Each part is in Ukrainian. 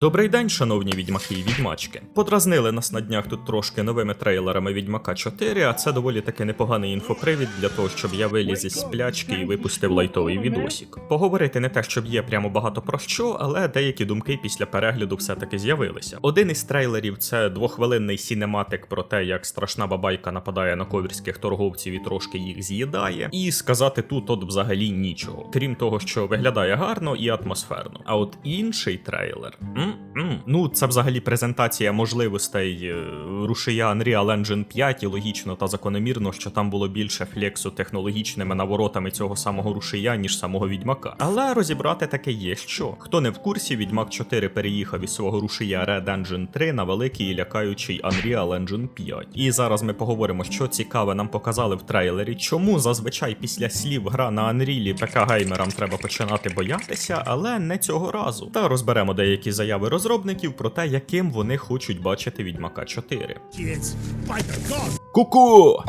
Добрий день, шановні відьмаки і відьмачки. Подразнили нас на днях тут трошки новими трейлерами Відьмака 4, а це доволі таки непоганий інфопривід для того, щоб я виліз із сплячки і випустив лайтовий відосік. Поговорити не те, щоб є прямо багато про що, але деякі думки після перегляду все-таки з'явилися. Один із трейлерів це двохвилинний сінематик про те, як страшна бабайка нападає на ковірських торговців і трошки їх з'їдає. І сказати тут от взагалі нічого, крім того, що виглядає гарно і атмосферно. А от інший трейлер. М-м. Ну, це взагалі презентація можливостей е, рушія Unreal Engine 5, і логічно та закономірно, що там було більше флексу технологічними наворотами цього самого рушія, ніж самого відьмака. Але розібрати таке є що. Хто не в курсі, відьмак 4 переїхав із свого рушія Red Engine 3 на великий і лякаючий Unreal Engine 5. І зараз ми поговоримо, що цікаве нам показали в трейлері, чому зазвичай після слів гра на Unreal ПК геймерам треба починати боятися, але не цього разу. Та розберемо деякі заяви розробників про те, яким вони хочуть бачити Відьмака 4. Kids, by the gods! Ку-ку!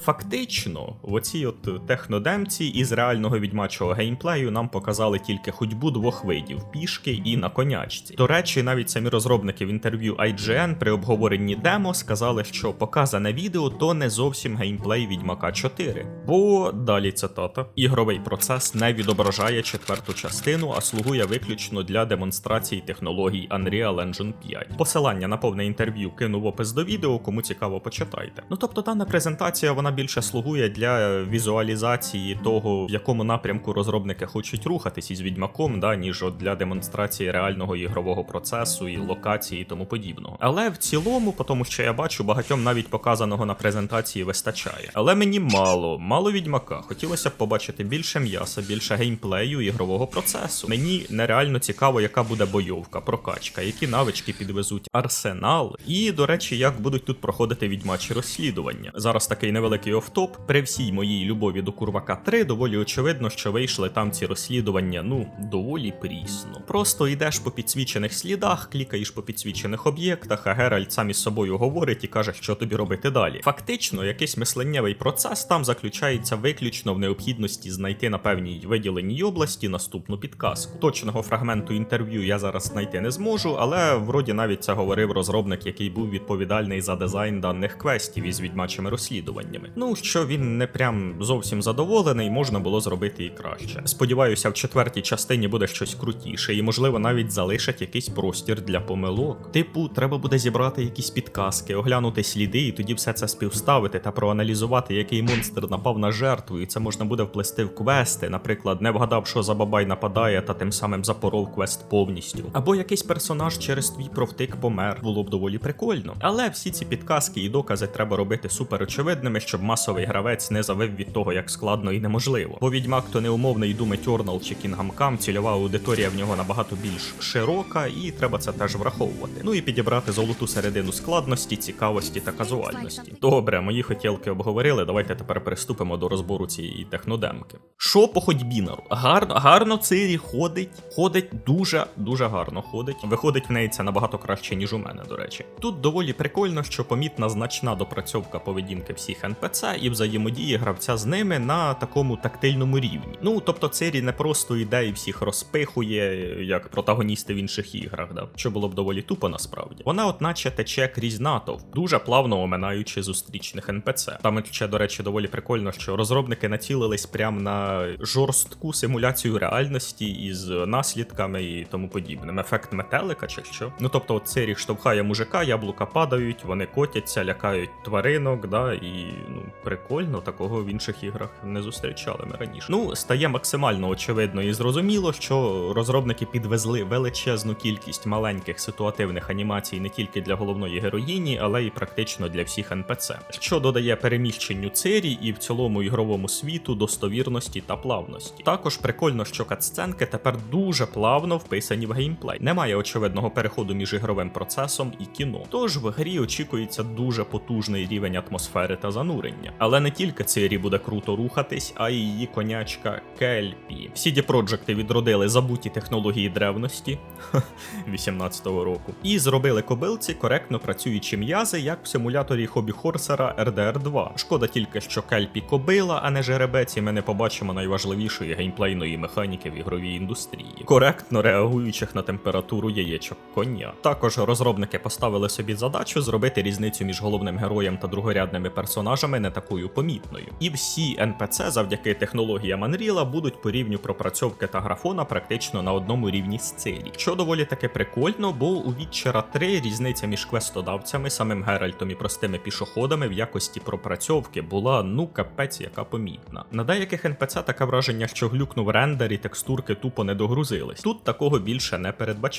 Фактично, в оцій от технодемці із реального відьмачого геймплею нам показали тільки ходьбу двох видів пішки і на конячці. До речі, навіть самі розробники в інтерв'ю IGN при обговоренні демо сказали, що показане відео то не зовсім геймплей Відьмака 4. Бо далі цитата: ігровий процес не відображає четверту частину, а слугує виключно для демонстрації технологій Unreal Engine 5. Посилання на повне інтерв'ю кину в опис до відео, кому цікаво, почитайте. Ну тобто, дана презентація вона більше слугує для візуалізації того, в якому напрямку розробники хочуть рухатись із відьмаком, да, ніж от для демонстрації реального ігрового процесу і локації і тому подібного. Але в цілому, по тому що я бачу, багатьом навіть показаного на презентації вистачає. Але мені мало, мало відьмака. Хотілося б побачити більше м'яса, більше геймплею ігрового процесу. Мені нереально цікаво, яка буде бойовка, прокачка, які навички підвезуть арсенал, і, до речі, як будуть тут проходити відьмачі розслідування. Зараз такий невеликий офтоп. При всій моїй любові до Курвака 3 доволі очевидно, що вийшли там ці розслідування, ну, доволі прісно. Просто йдеш по підсвічених слідах, клікаєш по підсвічених об'єктах, а Геральт сам із собою говорить і каже, що тобі робити далі. Фактично, якийсь мисленнєвий процес там заключається виключно в необхідності знайти на певній виділеній області наступну підказку. Точного фрагменту інтерв'ю я зараз знайти не зможу, але вроді навіть це говорив розробник, який був відповідальний за дизайн даних квестів із відьмачими розслідуваннями. Ну що він не прям зовсім задоволений, можна було зробити і краще. Сподіваюся, в четвертій частині буде щось крутіше, і можливо навіть залишать якийсь простір для помилок. Типу, треба буде зібрати якісь підказки, оглянути сліди, і тоді все це співставити та проаналізувати, який монстр напав на жертву, і це можна буде вплести в квести, наприклад, не вгадав, що за бабай нападає, та тим самим запоров квест повністю. Або якийсь персонаж через твій провтик помер, було б доволі прикольно. Але всі ці підказки і докази треба робити супер очевидними, щоб масовий гравець не завив від того, як складно і неможливо. Бо відьмак то не умовний Doom чи Come, цільова аудиторія в нього набагато більш широка, і треба це теж враховувати. Ну і підібрати золоту середину складності, цікавості та казуальності. Добре, мої хотілки обговорили. Давайте тепер приступимо до розбору цієї технодемки. Що по ходьбі нару? Гарно, гарно Цирі ходить, ходить дуже дуже гарно ходить. Виходить в неї це набагато краще, ніж у мене, до речі. Тут доволі прикольно, що помітна значна допрацьовка поведінки всіх НПЦ і взаємодії гравця з ними на такому тактильному рівні. Ну тобто Цирі не просто йде і всіх розпихує, як протагоністи в інших іграх, да? що було б доволі тупо насправді. Вона, от наче тече крізь натовп, дуже плавно оминаючи зустрічних НПЦ. Там ще, до речі, доволі прикольно, що розробники націлились прямо на жорстку симуляцію реальності із наслідками і тому подібним. Ефект метелика чи що. Ну тобто, от Цирі штовхає мужика, яблука падають, вони котяться, лякають тваринок, да, і ну прикольно, такого в інших іграх не зустрічали ми раніше. Ну, стає максимально очевидно і зрозуміло, що розробники підвезли величезну кількість маленьких ситуативних анімацій не тільки для головної героїні, але й практично для всіх НПЦ, що додає переміщенню Цирі і в цілому ігровому світу достовірності та плавності. Також прикольно, що катсценки тепер дуже плавно вписані в геймплей. Немає очевидного переходу між ігровим процесом і кіно. Тож в грі очікується дуже потужний рівень атмосфери та занурення. Але не тільки Цирі буде круто рухатись, а й її конячка Кельпі. CD Projekти відродили забуті технології древності 18-го року і зробили кобилці коректно працюючі м'язи, як в симуляторі хобі Хорсера RDR 2. Шкода тільки, що Кельпі кобила, а не жеребець, і ми не побачимо найважливішої геймплейної механіки в ігровій індустрії, коректно реагуючих на температуру яєць яєчок коня. Також розробники поставили собі задачу зробити різницю між головним героєм та другорядними персонажами не такою помітною. І всі NPC завдяки технологіям Unreal будуть по рівню пропрацьовки та графона практично на одному рівні з цілі. Що доволі таки прикольно, бо у Вітчера 3 різниця між квестодавцями, самим Геральтом і простими пішоходами в якості пропрацьовки була ну капець яка помітна. На деяких NPC таке враження, що глюкнув рендер і текстурки тупо не догрузились. Тут такого більше не передбачається.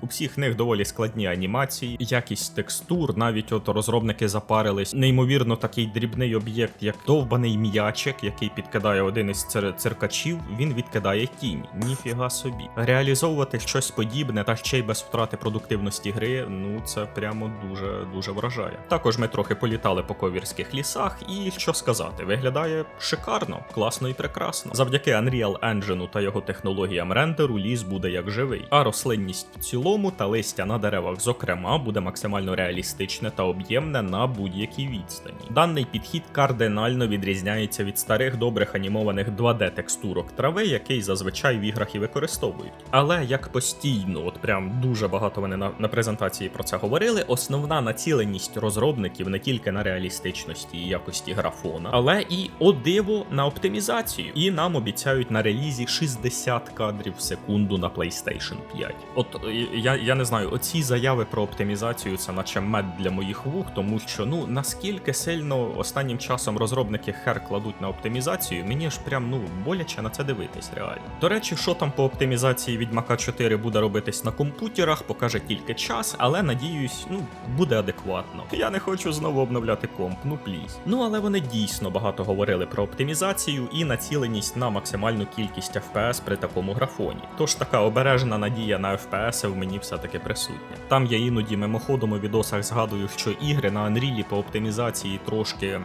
У всіх них доволі складні анімації, якість текстур, навіть от розробники запарились. Неймовірно, такий дрібний об'єкт, як довбаний м'ячик, який підкидає один із цир- циркачів, він відкидає тінь. Ніфіга собі. Реалізовувати щось подібне та ще й без втрати продуктивності гри, ну це прямо дуже дуже вражає. Також ми трохи політали по ковірських лісах, і що сказати, виглядає шикарно, класно і прекрасно. Завдяки Unreal Engine та його технологіям рендеру ліс буде як живий, а рослинність в цілому та листя на деревах, зокрема, буде максимально реалістичне та об'ємне на будь-якій відстані. Даний підхід кардинально відрізняється від старих добрих анімованих 2D текстурок трави, який зазвичай в іграх і використовують. Але як постійно, от прям дуже багато вони на, на презентації про це говорили. Основна націленість розробників не тільки на реалістичності і якості графона, але і о диво на оптимізацію. І нам обіцяють на релізі 60 кадрів в секунду на PlayStation 5. От е, я, я не знаю, оці заяви про оптимізацію це наче мед для моїх вух, тому що ну наскільки сильно останнім часом розробники хер кладуть на оптимізацію, мені ж прям ну боляче на це дивитись реально. До речі, що там по оптимізації Відьмака 4 буде робитись на комп'ютерах, покаже тільки час, але надіюсь, ну буде адекватно. Я не хочу знову обновляти комп, ну пліз. Ну але вони дійсно багато говорили про оптимізацію і націленість на максимальну кількість FPS при такому графоні. Тож така обережена надія на FPS в мені все-таки присутня. Там я іноді мимоходом у відосах згадую, що ігри на Unreal по оптимізації трошки.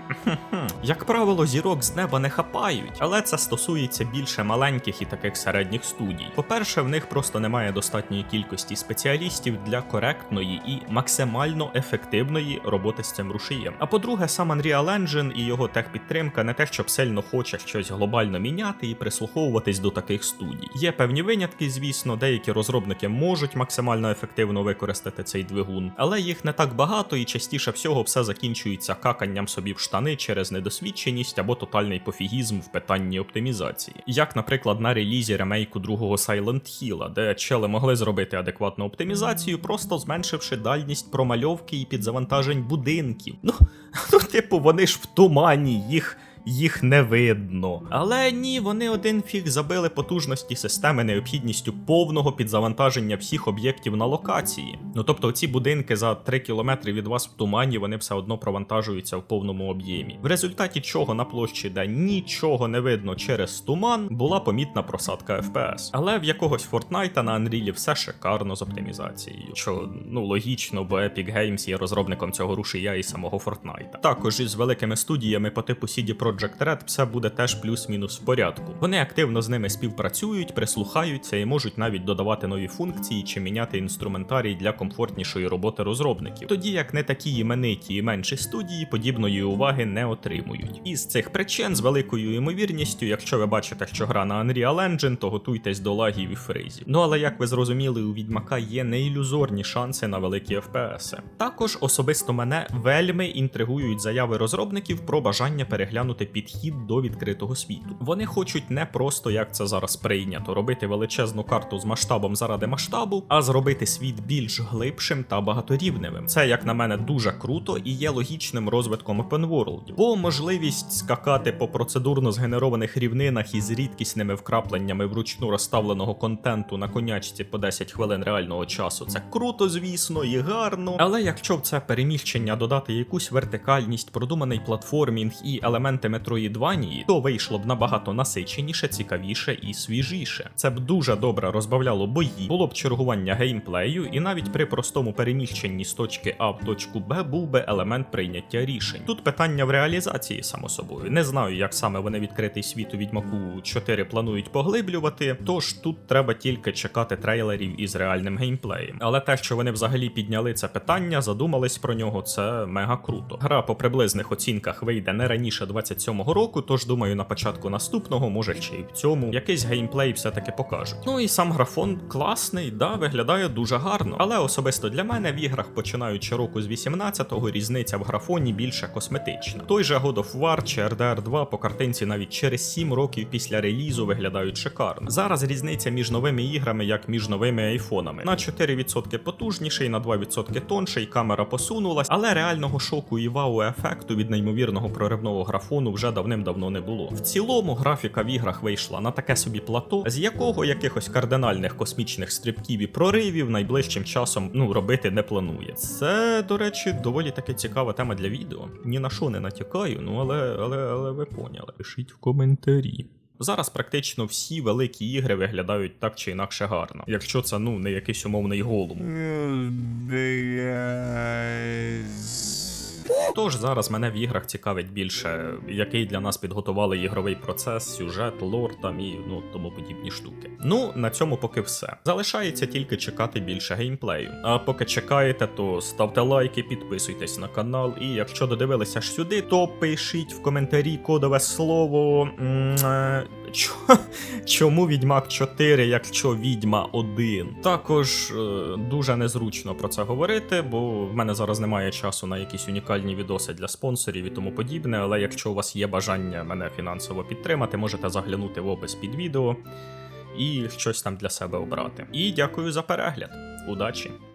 Як правило, зірок з неба не хапають, але це стосується більше маленьких і таких середніх студій. По-перше, в них просто немає достатньої кількості спеціалістів для коректної і максимально ефективної роботи з цим рушієм. А по-друге, сам Unreal Engine і його техпідтримка не те, щоб сильно хоче щось глобально міняти і прислуховуватись до таких студій. Є певні винятки, звісно, деякі розробники можуть максимально ефективно використати цей двигун, але їх не так багато і частіше всього все закінчується каканням собі в штани через недосвідченість або тотальний пофігізм в питанні оптимізації. Як, наприклад, на релізі ремейку другого Silent Hill, де чели могли зробити адекватну оптимізацію, просто зменшивши дальність промальовки і підзавантажень будинків. Ну, ну типу, вони ж в тумані їх. Їх не видно. Але ні, вони один фіг забили потужності системи необхідністю повного підзавантаження всіх об'єктів на локації. Ну тобто, ці будинки за 3 кілометри від вас в тумані вони все одно провантажуються в повному об'ємі. В результаті чого на площі, де нічого не видно через туман, була помітна просадка FPS. Але в якогось Fortnite на Unreal все шикарно з оптимізацією. Що ну логічно, бо Epic Games є розробником цього рушія і самого Fortnite. Також із великими студіями по типу CD Projekt Red все буде теж плюс-мінус в порядку. Вони активно з ними співпрацюють, прислухаються і можуть навіть додавати нові функції чи міняти інструментарій для комфортнішої роботи розробників. Тоді як не такі імениті і менші студії подібної уваги не отримують. Із цих причин з великою ймовірністю, якщо ви бачите, що гра на Unreal Engine, то готуйтесь до лагів і фризів. Ну але як ви зрозуміли, у Відьмака є неілюзорні шанси на великі FPS. Також особисто мене вельми інтригують заяви розробників про бажання переглянути підхід до відкритого світу. Вони хочуть не просто як це зараз прийнято, робити величезну карту з масштабом заради масштабу, а зробити світ більш глибшим та багаторівневим. Це, як на мене, дуже круто і є логічним розвитком world. Бо можливість скакати по процедурно згенерованих рівнинах із рідкісними вкрапленнями вручну розставленого контенту на конячці по 10 хвилин реального часу. Це круто, звісно, і гарно. Але якщо в це переміщення додати якусь вертикальність, продуманий платформінг і елементи метроїдванії, то вийшло б набагато насиченіше, цікавіше і свіжіше. Це б дуже добре розбавляло бої, було б чергування геймплею, і навіть при простому переміщенні з точки А в точку Б був би елемент прийняття рішень. Тут питання в реалізації, само собою. Не знаю, як саме вони відкритий світ у Відьмаку 4 планують поглиблювати, тож тут треба тільки чекати трейлерів із реальним геймплеєм. Але те, що вони взагалі підняли це питання, задумались про нього, це мега круто. Гра по приблизних оцінках вийде не раніше 27 27-го року, тож думаю, на початку наступного, може ще й в цьому, якийсь геймплей все-таки покажуть. Ну і сам графон класний, да, виглядає дуже гарно. Але особисто для мене в іграх, починаючи року з 18-го, різниця в графоні більше косметична. Той же God of War чи RDR 2 по картинці навіть через 7 років після релізу виглядають шикарно. Зараз різниця між новими іграми, як між новими айфонами. На 4% потужніший, на 2% тонший, камера посунулась, але реального шоку і вау-ефекту від неймовірного проривного графону вже давним-давно не було. В цілому графіка в іграх вийшла на таке собі плато, з якого якихось кардинальних космічних стрибків і проривів найближчим часом ну робити не планує. Це, до речі, доволі таки цікава тема для відео. Ні на що не натякаю, ну але, але, але ви поняли. Пишіть в коментарі. Зараз практично всі великі ігри виглядають так чи інакше гарно, якщо це ну не якийсь умовний голум. Тож зараз мене в іграх цікавить більше, який для нас підготували ігровий процес, сюжет, лор там і ну тому подібні штуки. Ну на цьому поки все. Залишається тільки чекати більше геймплею. А поки чекаєте, то ставте лайки, підписуйтесь на канал. І якщо додивилися аж сюди, то пишіть в коментарі кодове слово. Чому Відьмак 4, якщо Відьма 1? Також е, дуже незручно про це говорити, бо в мене зараз немає часу на якісь унікальні відоси для спонсорів і тому подібне. Але якщо у вас є бажання мене фінансово підтримати, можете заглянути в опис під відео і щось там для себе обрати. І дякую за перегляд. Удачі!